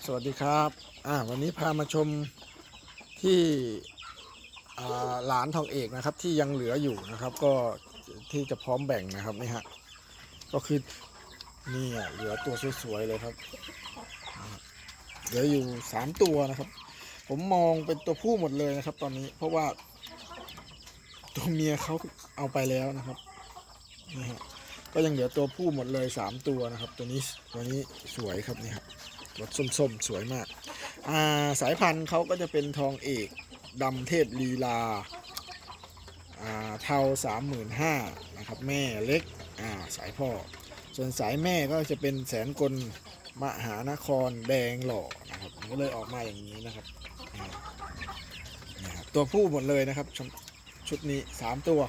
สวัสดีครับอ่าวันนี้พามาชมที่หลานทองเอกนะครับ ที่ยังเหลืออยู่นะครับ ก็ที่จะพร้อมแบ่งนะครับนี่ฮะก็คือนี่อะเหลือตัวสวยๆเลยครับเหลืออยู่สามตัวนะครับ ผมมองเป็นตัวผู้หมดเลยนะครับ ตอนนี้เพราะว่าตัวเมียเขาเอาไปแล้วนะครับนี่ฮะก็ยังเหลือตัวผู้หมดเลยสามตัวนะครับ ตัวนี้ตัวนี้สวยครับนี่ครับ รถส้มๆ สวยมาก อ่าสายพันธุ์เขาก็จะเป็นทองเอกดำเทพลีลา อ่าเทาสามหมื่นห้านะครับ แม่เล็ก อ่าสายพ่อ ส่วนสายแม่ก็จะเป็นแสนกลมหานครแดงหล่อนะครับมันก็เลยออกมาอย่างนี้นะครับนะครับ ตัวผู้หมดเลยนะครับช,ชุดนี้สามตัว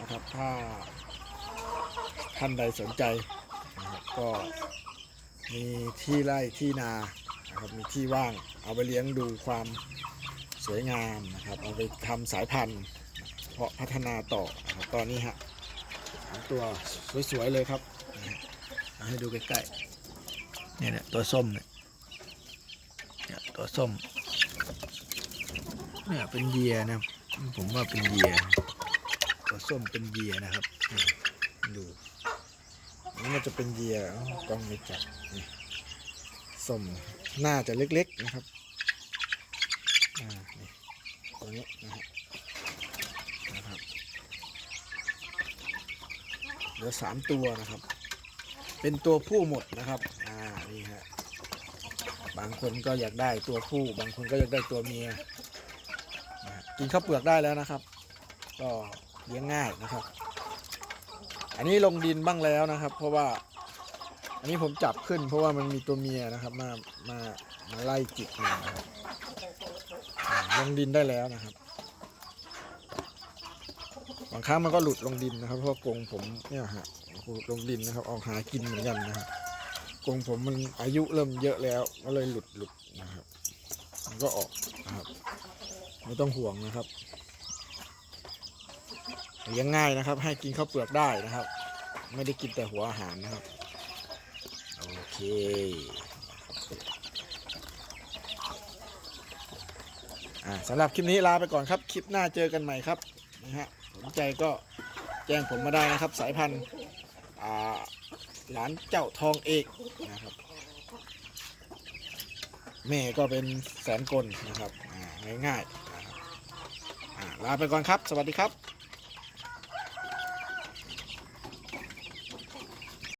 นะครับ ถ้าท่านใดสนใจนะครับก็ มีที่ไร่ที่นานะครับมีที่ว่างเอาไปเลี้ยงดูความสวยงามนะครับ เอาไปทำสายพันธุ์เพาะพัฒนาต่อนะครับตอนนี้ฮะตัวสวยๆเลยครับนะฮะเอาให้ดูใกล้ๆเนี่ยเนี่ยตัวส้มเนี่ยเนี่ยตัวส้มเนี่ยเป็นเยียนะผมว่าเป็นเยียตัวส้มเป็นเยียนะครับดู นี่มันจะเป็นเหยียร์อ้าวกล้องไม่จับส้มน่าจะเล็กๆนะครับตัวนี้นะครับนะครับเหลือสามตัวนะครับ เป็นตัวผู้หมดนะครับอ่านี่ฮะบางคนก็อยากได้ตัวผู้ บางคนก็อยากได้ตัวเมียกินข้าวเปลือกได้แล้วนะครับ ก็เลี้ยงง่ายนะครับ อันนี้ลงดินบ้างแล้วนะครับ เพราะว่า อันนี้ผมจับขึ้น เพราะว่ามันมีตัวเมียนะครับ มามามาไล่จิกมานะครับลงดินได้แล้วนะครับ บางครั้งมันก็หลุดลงดินนะครับ เพราะกรงผมเนี่ยฮะหลุดลงดินนะครับออกหากินเหมือนกันนะครับกรงผมมันอายุเริ่มเยอะแล้วก็เลยหลุดหลุดนะครับ มันก็ออกนะครับ ไม่ต้องห่วงนะครับ เลี้ยงง่ายนะครับ ให้กินข้าวเปลือกได้นะครับ ไม่ได้กินแต่หัวอาหารนะครับ โอเคสำหรับคลิปนี้ลาไปก่อนครับ คลิปหน้าเจอกันใหม่ครับนะฮะสนใจก็แจ้งผมมาได้นะครับ สายพันธุ์หลานเจ้าทองเอกนะครับ แม่ก็เป็นแสนกลนะครับง่ายๆลาไปก่อนครับ สวัสดีครับ